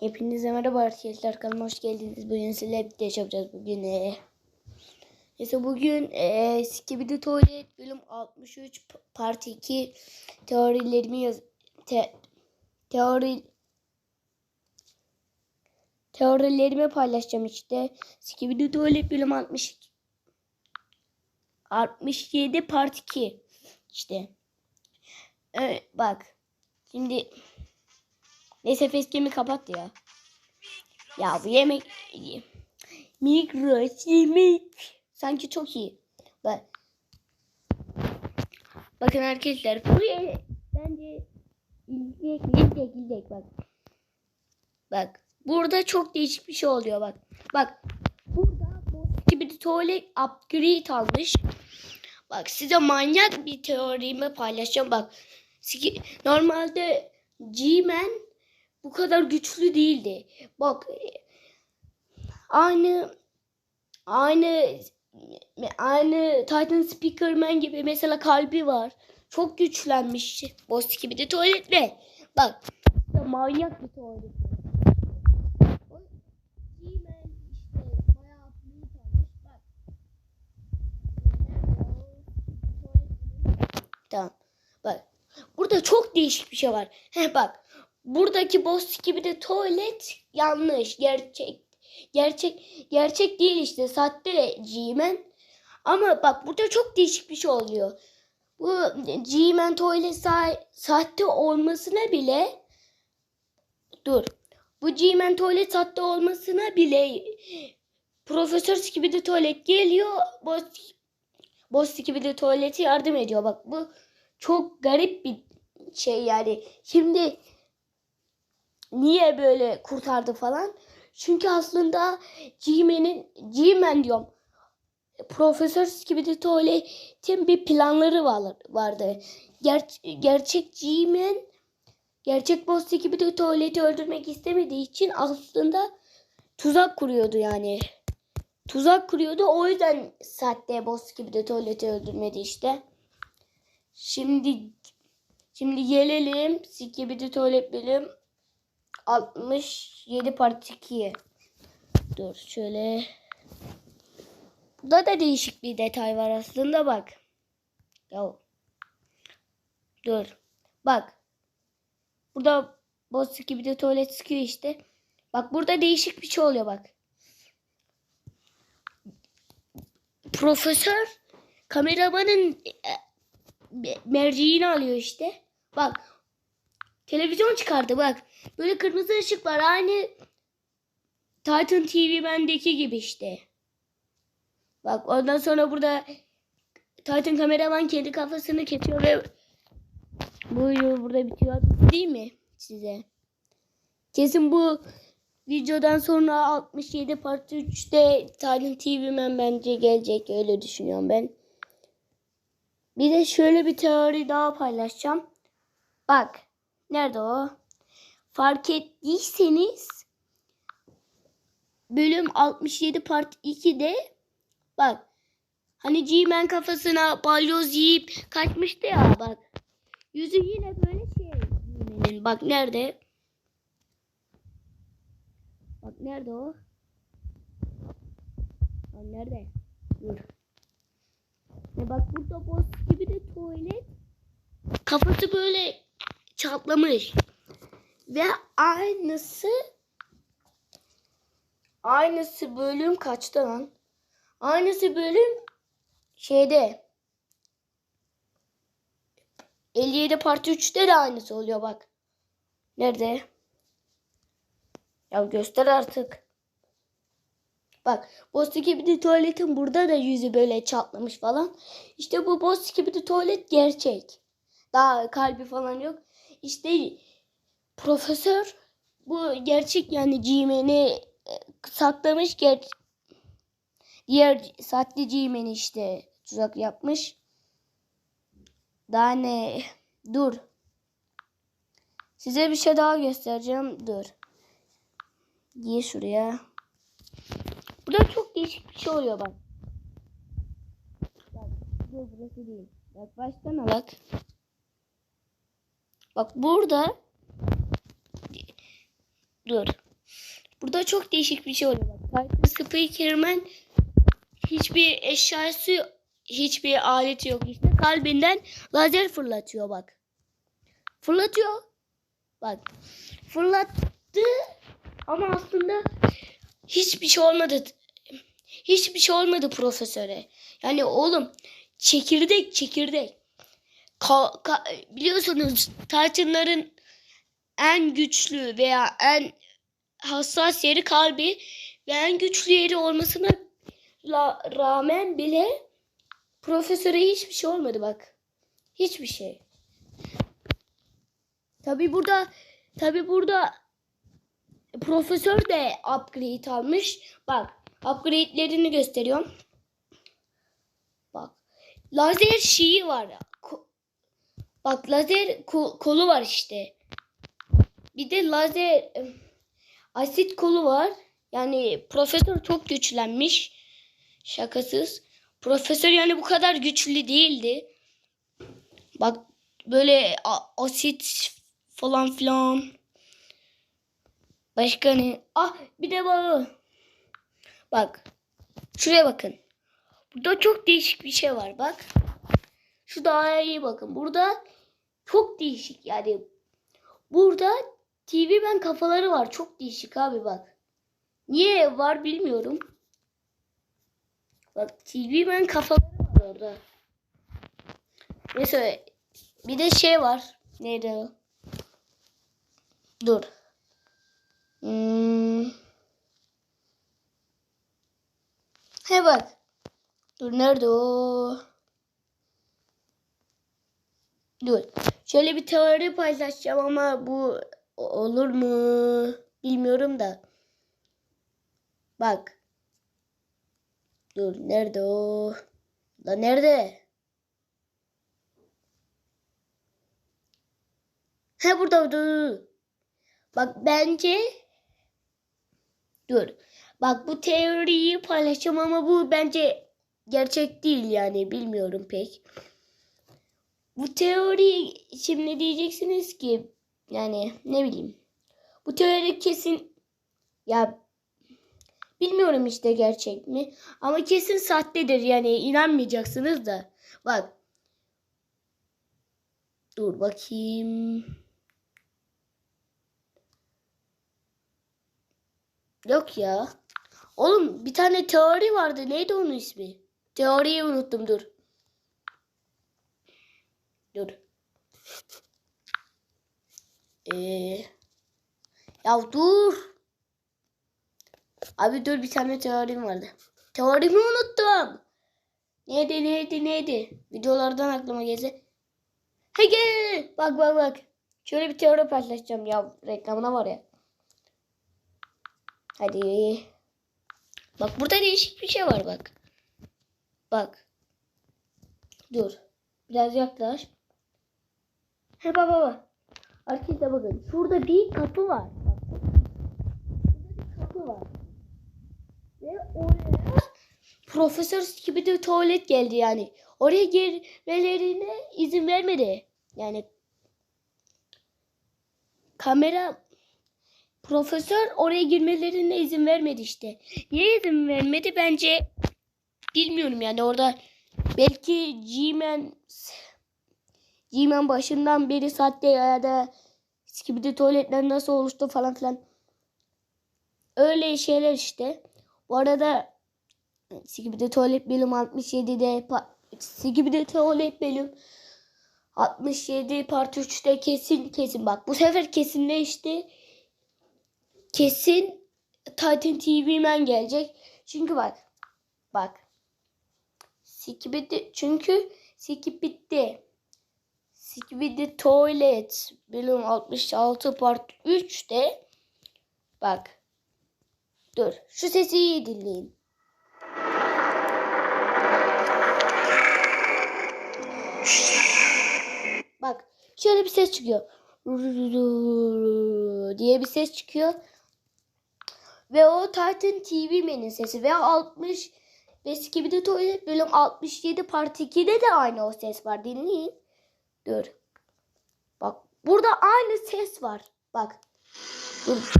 Hepinize merhaba arkadaşlar kanalıma hoş geldiniz. Bugün sizlerle birlikte yapacağız bugün. E, neyse bugün e, Skibidi Tuvalet bölüm 63 p- part 2 teorilerimi yaz te, teori teorilerimi paylaşacağım işte. Skibidi Tuvalet bölüm 60 67 part 2 işte. Evet, bak. Şimdi Neyse facecam'i kapat ya. Ya bu yemek mikro yemek sanki çok iyi. Bak. Bakın arkadaşlar bu bence izleyek izleyek izleyek bak. Bak. Burada çok değişik bir şey oluyor bak. Bak. Burada bu gibi bir tuvalet upgrade almış. Bak size manyak bir teorimi paylaşacağım bak. Normalde G-Man bu kadar güçlü değildi. Bak aynı aynı aynı Titan Speakerman gibi mesela kalbi var. Çok güçlenmiş. Boss gibi de tuvaletle. Bak ya manyak bir tuvalet. İşte. Tamam. Bak. Burada çok değişik bir şey var. Heh bak. Buradaki boss gibi de tuvalet yanlış. Gerçek. Gerçek gerçek değil işte. Sahte G-Man. Ama bak burada çok değişik bir şey oluyor. Bu G-Man tuvalet sa- sahte olmasına bile dur. Bu G-Man tuvalet sahte olmasına bile Profesör gibi de tuvalet geliyor. Boss Boss gibi de tuvaleti yardım ediyor. Bak bu çok garip bir şey yani. Şimdi niye böyle kurtardı falan? Çünkü aslında G-Man'in G-Man diyorum. Profesör tuvaletin bir planları var, vardı. Ger- gerçek G-Man gerçek boss gibi de tuvaleti öldürmek istemediği için aslında tuzak kuruyordu yani. Tuzak kuruyordu. O yüzden sahte boss gibi de tuvaleti öldürmedi işte. Şimdi şimdi gelelim Skibidi Tuvalet bölüm 67 part 2'ye. Dur şöyle. Burada da değişik bir detay var aslında bak. Ya. Dur. Bak. Burada boss gibi de tuvalet sıkıyor işte. Bak burada değişik bir şey oluyor bak. Profesör kameramanın e, e, merceğini alıyor işte. Bak. Televizyon çıkardı bak. Böyle kırmızı ışık var. Aynı Titan TV bendeki gibi işte. Bak ondan sonra burada Titan kameraman kendi kafasını kesiyor ve bu video burada bitiyor değil mi size? Kesin bu videodan sonra 67 part 3'te Titan TV Man bence gelecek öyle düşünüyorum ben. Bir de şöyle bir teori daha paylaşacağım. Bak nerede o? Fark ettiyseniz bölüm 67 part 2'de bak hani G-Man kafasına balyoz yiyip kaçmıştı ya bak. Yüzü yine böyle şey G-Man'in. Bak nerede? Bak nerede o? Bak nerede? Dur. E bak burada boss gibi de tuvalet. Kafası böyle çatlamış. Ve aynısı aynısı bölüm kaçta lan? Aynısı bölüm şeyde 57 part 3'te de aynısı oluyor bak. Nerede? Ya göster artık. Bak boss gibi de tuvaletin burada da yüzü böyle çatlamış falan. İşte bu boss gibi de tuvalet gerçek. Daha kalbi falan yok. İşte profesör bu gerçek yani G-Man'i e, saklamış. Ger diğer sahte G-Man'i işte tuzak yapmış. Daha ne? Dur. Size bir şey daha göstereceğim. Dur. Gir şuraya. Burada çok değişik bir şey oluyor bak. Bak burası değil. Bak baştan alak. Bak burada dur. Burada çok değişik bir şey oluyor. Bak, Titan Speakerman hiçbir eşyası, hiçbir aleti yok. İşte kalbinden lazer fırlatıyor bak. Fırlatıyor. Bak. Fırlattı ama aslında hiçbir şey olmadı. Hiçbir şey olmadı profesöre. Yani oğlum çekirdek çekirdek. Ka- ka- biliyorsunuz Titan'ların en güçlü veya en hassas yeri kalbi ve en güçlü yeri olmasına la- rağmen bile profesöre hiçbir şey olmadı bak. Hiçbir şey. Tabi burada tabi burada profesör de upgrade almış. Bak upgrade'lerini gösteriyorum. Bak lazer şeyi var. Bak lazer ko- kolu var işte. Bir de lazer asit kolu var. Yani profesör çok güçlenmiş. Şakasız. Profesör yani bu kadar güçlü değildi. Bak böyle asit falan filan. Başka ne? Ah bir de bak. Bak. Şuraya bakın. Burada çok değişik bir şey var bak. Şu daha iyi bakın. Burada çok değişik yani. Burada TV ben kafaları var. Çok değişik abi bak. Niye var bilmiyorum. Bak TV ben kafaları var orada. Mesela bir de şey var. Neydi o? Dur. Hmm. He bak. Dur nerede o? Dur. Şöyle bir teori paylaşacağım ama bu olur mu? Bilmiyorum da. Bak. Dur nerede o? Da nerede? He burada dur. Bak bence dur. Bak bu teoriyi paylaşacağım ama bu bence gerçek değil yani bilmiyorum pek. Bu teori şimdi diyeceksiniz ki yani ne bileyim. Bu teori kesin ya bilmiyorum işte gerçek mi ama kesin sahtedir yani inanmayacaksınız da. Bak. Dur bakayım. Yok ya. Oğlum bir tane teori vardı. Neydi onun ismi? Teoriyi unuttum dur. Dur. Ee, ya dur. Abi dur bir tane teorim vardı. Teorimi unuttum. Neydi neydi neydi? Videolardan aklıma geldi. Hege! Bak bak bak. Şöyle bir teori paylaşacağım ya. Reklamına var ya. Hadi. Bak burada değişik bir şey var bak. Bak. Dur. Biraz yaklaş. He baba baba. Arkadaşlar bakın. Şurada bir kapı var. Şurada bir kapı var. Ve oraya Profesör gibi de tuvalet geldi yani. Oraya girmelerine izin vermedi. Yani kamera profesör oraya girmelerine izin vermedi işte. Niye izin vermedi bence bilmiyorum yani orada belki G-Man G-Man başından beri sahte ya da Skibidi tuvaletler nasıl oluştu falan filan. Öyle şeyler işte. Bu arada Skibidi tuvalet bölüm 67'de Skibidi tuvalet bölüm 67 part 3'te kesin kesin bak bu sefer kesinleşti. Kesin Titan TV Man gelecek. Çünkü bak bak Skibidi çünkü Skibidi Skibidi Toilet bölüm 66 part 3'te bak dur şu sesi iyi dinleyin. Bak şöyle bir ses çıkıyor. diye bir ses çıkıyor. Ve o Titan TV Man'in sesi. Ve 60 ve Skibidi Toilet bölüm 67 part 2'de de aynı o ses var. Dinleyin. Dur. Bak burada aynı ses var. Bak. Dur.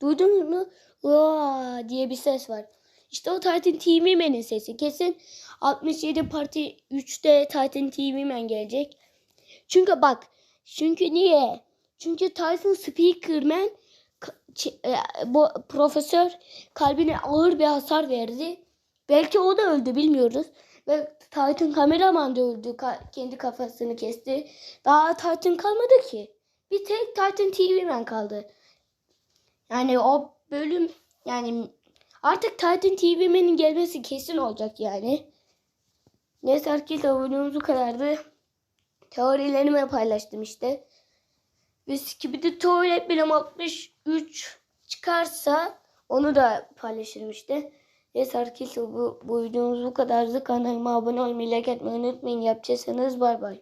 Duydunuz mu? Vaa diye bir ses var. İşte o Titan TV Man'in sesi. Kesin 67 Parti 3'te Titan TV Man gelecek. Çünkü bak. Çünkü niye? Çünkü Titan Speakerman bu profesör kalbine ağır bir hasar verdi. Belki o da öldü bilmiyoruz. Ve Titan kameraman da öldü. ka- kendi kafasını kesti. Daha Titan kalmadı ki. Bir tek Titan TV Man kaldı. Yani o bölüm yani artık Titan TV Man'in gelmesi kesin olacak yani. Neyse arkadaşlar videomuz bu kadardı. Teorilerimi paylaştım işte. Ve Skibidi Tuvalet Bilim 63 çıkarsa onu da paylaşırım işte. Neyse arkadaşlar bu, bu videomuz bu kadardı. Kanalıma abone olmayı, like etmeyi unutmayın. Yapacaksanız bay bay.